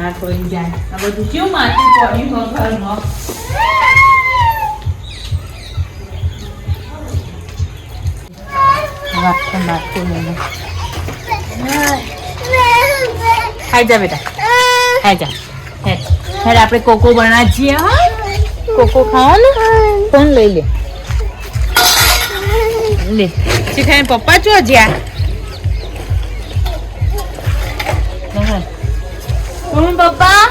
હા પડી જાય. આ બધું કેવું માથું પડ્યું ઘરમાં? જા બેટા. ખાઈ જા. હેડ. આપણે કોકો બનાવીએ. છીએ હા? કોકો ખાવાનું? કોણ લઈ લે? લે. શીખાય પપ્પા ચો કોણ પપ્પા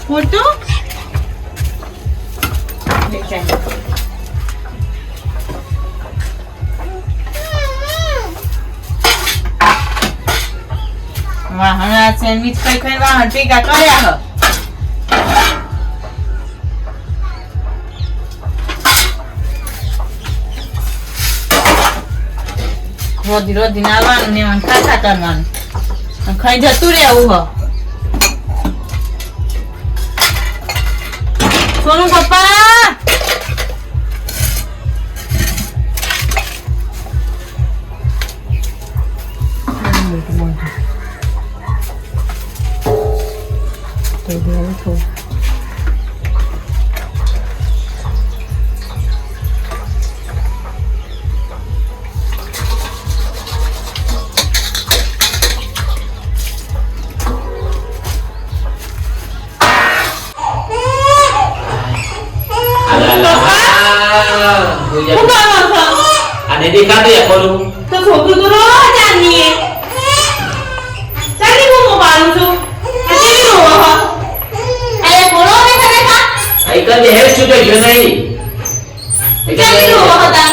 ફોટો વાહ આ સેન્ડવિચ ખાઈ ખાઈ વાહ ટીકા કર્યા હ રોજી રોજ નાવાનું ને ખાતા કરવાનું. ખાઈ જતું રહેવું હ. અને દેખાતું એ ખોલું તો છોકરું તો રોજ આની એ ચાલી હું મોબાઈલ છું. આ કેવી રોવો હો? અરે બોલો ને ખરેખર આઈકન દે હેર છૂટે ગયો નહીં. ચાલી રોવો હતા?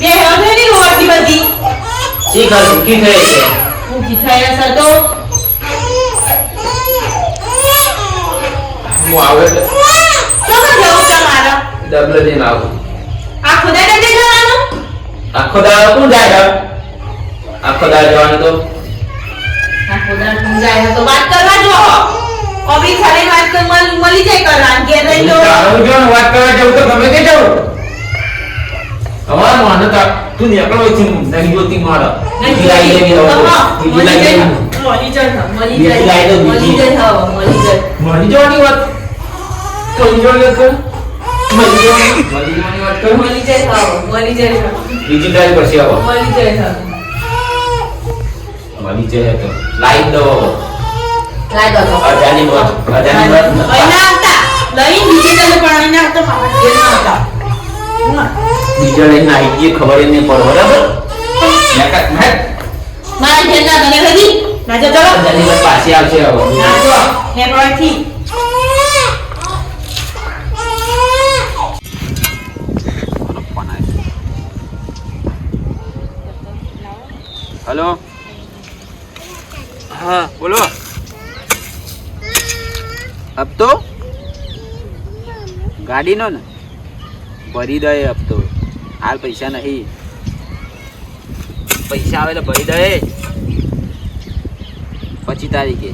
બે હજારની રોવાતી બધી? શી કરું કી થઈ છે. ઊભી થયા છે તો? હું આવે તો તો જવું તમારે ડબલ લઈને આવું. આખો દાડે તે જવાનું આખો દાડો કોણ જાય આખો દાડો જવાનું તો? આખો દાડો તું જાય તો વાત કરવા જો. ઓબી ખાલી વાત કર મળ- જાય કરવાની. કે રહી લો તારું જો વાત કરવા જવું તો ગમે કે જવું તમારા માને તો તું નીકળો છે નહીં જોતી મારા. નહીં જાય લેવી હવે તો. બીજી લેવી. મળી જાય મળી લાઈ જાય. મળી જાય મળી જાય. મળી જવાની વાત. જવાની વાત કર? મળી જવાની મળી જવાની વાત કર. મળી જાય મળી જાય હા, પર આવો મળી જાય હા. મળી જાય તો લાઈ દો લાઈ દો તો. અજાની મત અજાની મત અહીં હતા લઈ લઈને બીજે પણ અહીંયા હતા મારા ઘેર ના હતા ના. બીજા લઈને આવી ગઈ ખબર એને પર પડે બરાબર મેકા મેક મારા ઘેર ના તને હજી ના જો ચલો. અજાની મત પાછી આવશે હવે ના જો, ને પરથી. હેલો? હા બોલો. હપ્તો? ગાડીનો ને? ભરી દે હપ્તો. હાલ પૈસા નહીં. પૈસા આવે તો ભરી દે. પચીસ તારીખે.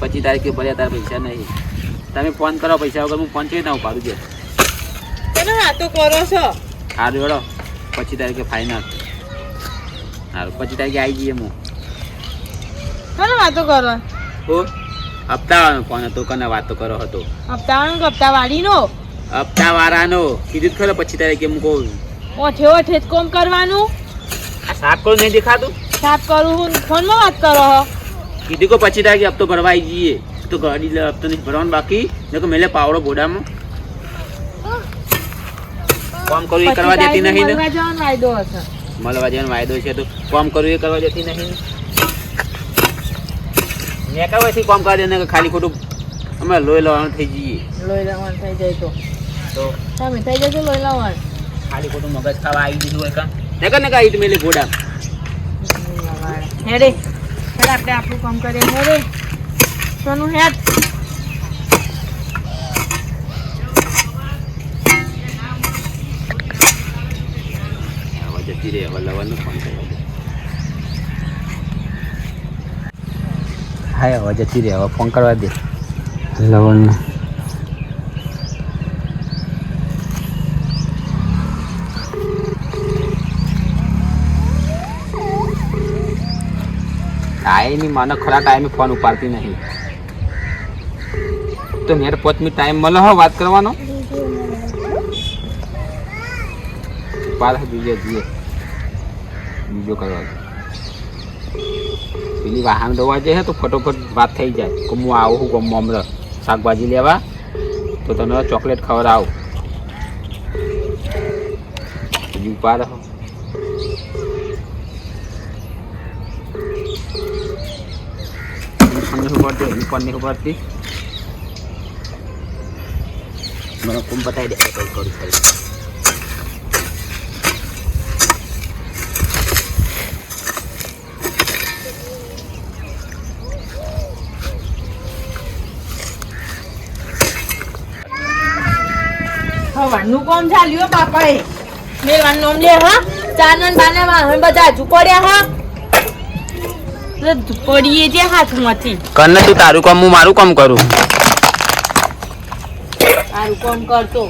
પચીસ તારીખે ભર્યા તારા પૈસા નહીં. તમે ફોન કરો પૈસા વગર હું ફોન છે ના ઉપાડું છે? કરો છો. સારું હેડો. પચીસ તારીખે ફાઇનલ સારું પછી તારીખે આવી જઈએ હું કોને વાતો કરો? ઓ હપ્તાવાનો ફોન હતો કને વાતો કરો હતો? હપ્તાવાનો કે હપ્તાવાળીનો? હપ્તાવાળાનો. કીધું ખરો પછી તારીખે હું કહું. ઓઠે ઓઠે કોમ કરવાનું. આ સાફ કરું નહીં દેખાતું? સાફ કરું હું. ફોનમાં વાત કરો હો. કીધું કે પછી તારીખે હપ્તો ભરવા આવી જઈએ. તો ગાડી હપ્તો નહીં ભરવાનું બાકી. નહીં કે મેલે પાવડો ગોડામાં. કામ કરું એ કરવા દેતી નહીં ને. જવાનો વાયદો હશે. મળવા જવાનો વાયદો છે તો કામ કરવું એ કરવા જતી નહીં. ને મેં કહેવાથી કામ કરી દે ખાલી ખોટું અમે લોહી લેવાનું થઈ જઈએ. લોહી લેવાનું થઈ જાય તો. તો તમે થઈ જશે લોહી લેવાનું ખાલી ખોટું મગજ ખાવા આવી દીધું હોય કા? ને કે ને કાંઈ મેલે ઘોડા. હેડે. હેડે આપણે આપણું કામ કરીએ. હેડે. સોનું હેડ. જે અવાલવાનું પણ કરવા દે હા હવે જતી રહે હવે ફોન કરવા દે લવણને ટાઈમની માનો ખરા ટાઈમે ફોન ઉપાડતી નહીં તો નેર પાંચ મિનિટ ટાઈમ મળે હો વાત કરવાનો ઉપાડ દીજે દીએ બીજો કરવા દે. પેલી વાહન દવા જઈએ તો ફટોફટ વાત થઈ જાય. કે હું આવું છું, ગમો હમણાં. શાકભાજી લેવા, તો તને ચોકલેટ ખબર ઉપાડ. નહીં ઉપાડતી હજી ફોન નહીં મને કુમ બતાવી દે. કઈ કરું હવાનું કોમ ચાલ્યું બાપાએ? મેલવાનું નામ લે હા? ચાનન બાના હવે બધા ઝુકોડ્યા હા? પડીએ જે હાથમાંથી. તું તારું કામ હું મારું કામ કરું? સારું કોમ કરતો.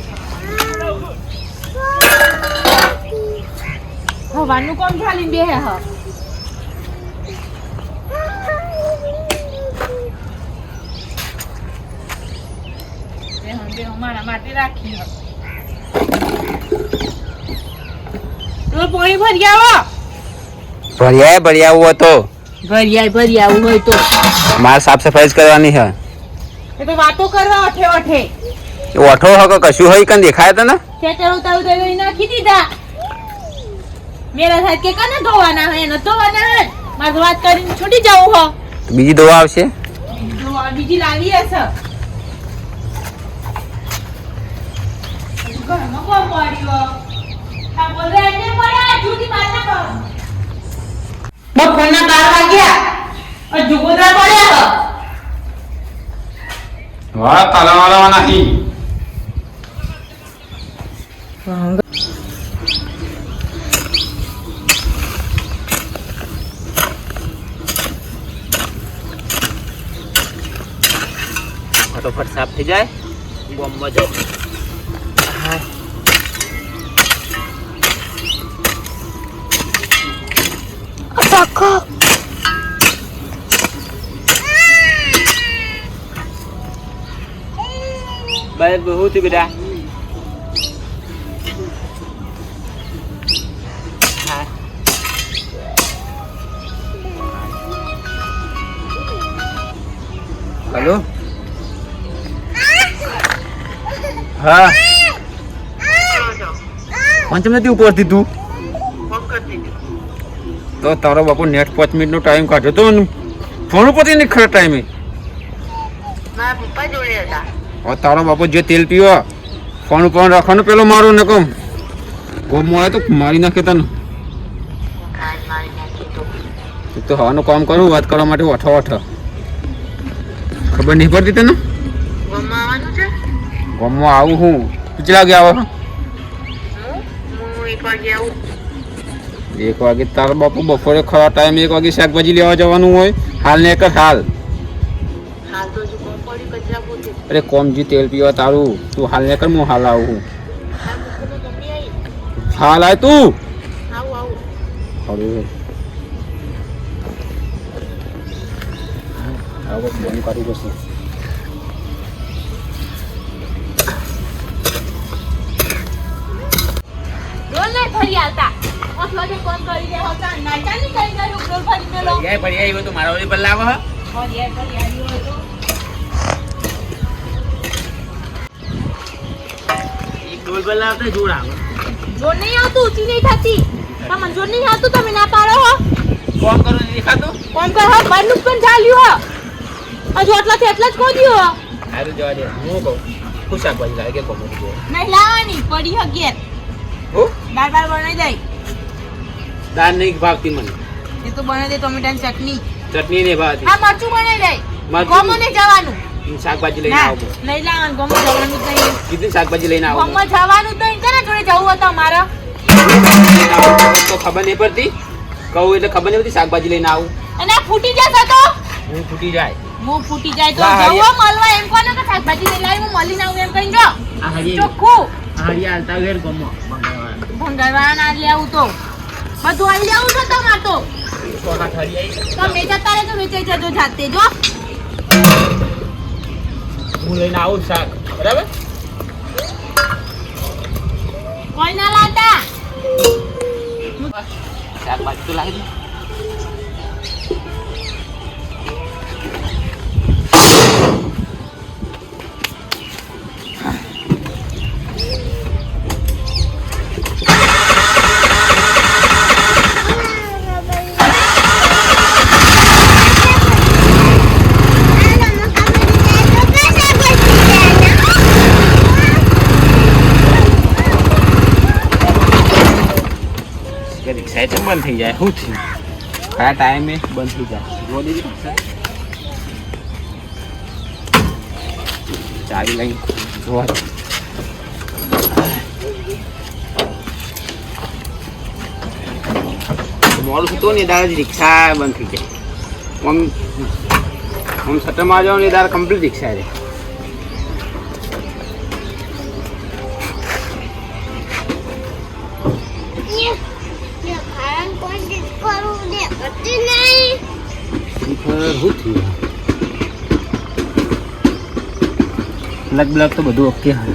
હવાનું કોમ ચાલી બે હ? મારા માટે રાખી હ તો પોણી ભરી આવો. ભર્યા ભરિયા આવું હતો ભર્યા ભર્યા ભરી આવું હોય તો. મારે સાફ સફાઈ જ કરવાની છે. એ તો વાતો કરવા અઠે અઠે. ઓઠો હકો કશું હોય કન દેખાય તને? ખેતર ઉતારું તો એવી નાખી દીધા. મેરા સાહેબ કે કને ધોવાના હે ન ધોવાના હે મારે તો વાત કરીને છૂટી જાવું હો. તો બીજી દવા આવશે? બીજી લાવી હશે. ઘરમાં કોણ પડ્યો બપોરના બાર વાગ્યા? જુગોદરા પડ્યા વાહ તાલાવાળા નહીં ફટોફટ સાફ થઈ જાય. બોમ્બ જાઉં બસ બહુ થયું બેટા. હલો હા પંચમ નથી ઉપરથી તું તો તારો બાપુ નેટ પાંચ મિનિટનો ટાઈમ કાઢ્યો તો ને ફોન ઉપર નહીં ખરા ટાઈમે મારા પપ્પા જોડે હતા તારો બાપુ જે તેલ પીવો, ફોન ફોન રાખવાનું પેલો મારો ને કમ ગોમ આવે તો મારી નાખે તને. તો હવાનું કામ કરું, વાત કરવા માટે વઠો વઠો ખબર નહીં પડતી તને? ગમવાનું આવું હું. કેટલા વાગે આવો એક વાગે તારો બાપુ બપોરે ખરા ટાઈમ એક વાગે શાકભાજી લેવા જવાનું હોય. હાલ ને એક હાલ. હાલ તો હજુ કોમ પડી કચરા પોતે અરે કોમજી તેલ પીવા તારું. તું હાલ ને કર હું હાલ આવું હાલ આય તું. હવે બંધ કરી તો મારા ઓલી પર લાવો હા. ડોલ પર લાવતા જોડ આવે. જોર નહીં આવતું ઊંચી નહીં થતી. તમને જોર નહીં આવતું તમે ના પાડો હો. કોમ કરો નહીં દેખાતું? કોમ કરો હો બારનું પણ ચાલ્યું હો. હજુ એટલાથી એટલા જ ખોદ્યું હો. સારું જવા દે. હું કહું ખુશ શાકભાજી લાગે કે કોમ નહીં લાવવાની પડી હો ગેર હો? બાર બાર બનાવી જાય દાળ નહીં ભાવતી મને. એ તો બનાવી દે ટમેટાની ચટણી. ચટણી નહીં ભાવતી. હા મરચું બનાવી દે. કોમો ને જવાનું. શાકભાજી લઈને આવું નહીં લાવવાનું ગમો જવાનું જ નહીં. કીધું શાકભાજી લઈને આવું ગમો જવાનું જ નહીં. કરે જોડે જવું હતું અમારે? તો ખબર નહીં પડતી? કહું એટલે ખબર નહીં પડતી શાકભાજી લઈને આવું. અને ફૂટી જશે તો? હું ફૂટી જાય. હું ફૂટી જાય તો જવો મળવા. એમ કોને કે શાકભાજી લઈ લાવી હું મળીને આવું એમ કહીને જો. ચોખ્ખું. હરી હાલતા ઘેર ગમો. ભંગારવાળા ના લઈ આવું તો. બધું આવી લેવું છે તમારે તો. તમે જતા રહેજો વેચાઈ જજો જાતે જો. હું લઈને આવું શાક. બરાબર? કોઈ ના લાતા શાકભાજી તો લાવી બંધ થઈ જાય શું થયું? કયા ટાઈમે બંધ થઈ જાય. જોવા દેજે ચાવી લઈ. જોવા. મોડું થતું ને દાદા રિક્ષા બંધ થઈ જાય. આમ આમ સટરમાં જાઓ ને દાદા કમ્પ્લીટ રિક્ષા છે લગ બ્લગ તો બધું ઓકે હા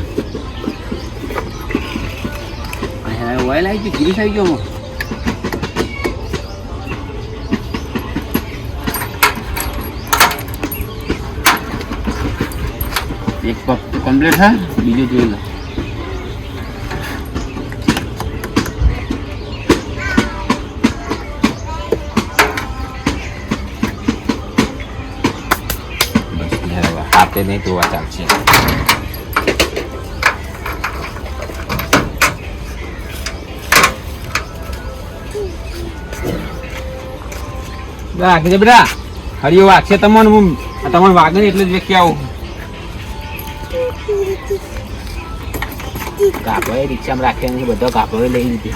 ઓઇલ આવી ગયું ગીરીસ આવી ગયો એક પગ કમ્પ્લીટ હા બીજું જોઈ લો. નહીં ધોવા ચાલશે રાખી છે બેટા હરિયો તમને, હું તમને વાગે એટલે જ વેખી આવું. કાપડે રિક્ષામાં રાખ્યા બધો કાપડો લઈ લીધી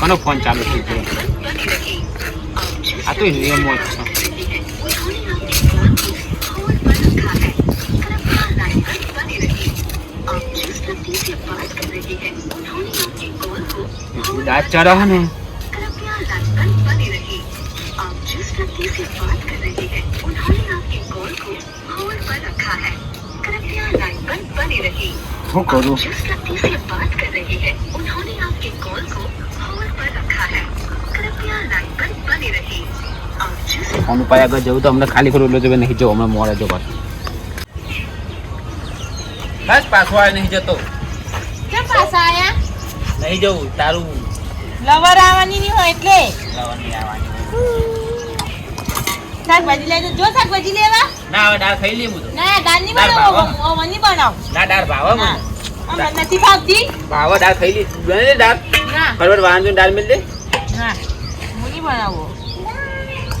કોનો ફોન ચાલુ થઈ ગયો આ તો નિયમો જ છે. દાંત ચડે ને. શું કરું जिस व्यक्ति से बात कर रही है उन्होंने आपके कॉल को होल्ड पर रखा है कृपया लाइन पर बने रहिए आप जिस ફોન ઉપર આગળ જવું તો અમને ખાલી ખરું એટલે નહીં જવું હમણાં મોડે જો પાછું બસ પાછો આવે નહીં જતો કેમ પાછા આયા નહીં જવું તારું લવર આવવાની નહીં હોય એટલે લાવવાની આવવાની શાકભાજી લઈ જો શાકભાજી લેવા? ના હવે દાળ ખાઈ લે હું તો ના દાળ નહીં બનાવો ભાવે? ઓવન નહીં બનાવો. ના દાળ ભાવે મને. અમને નથી ભાવતી? ભાવે દાળ ખાઈ લી બને દાળ? ના. ફરવર વાહન દાળ મિલ દે. ના. હું નહીં બનાવો.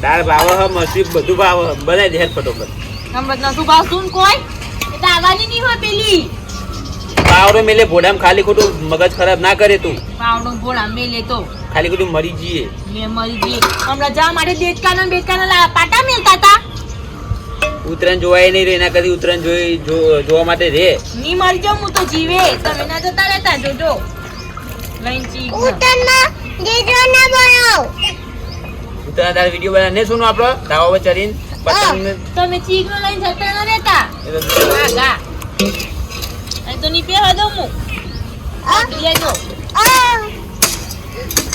દાળ ભાવે હ મસી બધું ભાવે. બનાવી દે ફટોફટ. નંબર નતું ભાવતું ને કોઈ? એ તો આવવાની નહીં હોય પેલી. પાવડો મેલે ભોડામાં ખાલી ખોટું મગજ ખરાબ ના કરે તું. પાવડો ભોળા મેલે તો. ખાલી ખોટું મરી જઈએ. મે મરી જઈએ. હમણાં જવા માટે દેડકાના બેડકાના લા- પાટા મેલતા હતા ઉત્તરાયણ જોવાય નહીં રે એના કદી ઉત્તરાયણ જોઈ જોવા માટે રે. ની મરી જાઉં હું તો જીવે. તમે ના જતા રહેતા જોજો. લઈને ચીક ના. ઉત્તરાયણ વિડિયો વીડિયો બનાવીને સુનો આપણો? તાવા પર ચડીને પતંગ તમે ચીક નો લઈને જતા ના રહેતા? એ હા ગા. અહીં તો ની પહેવા દઉં હું. લેજો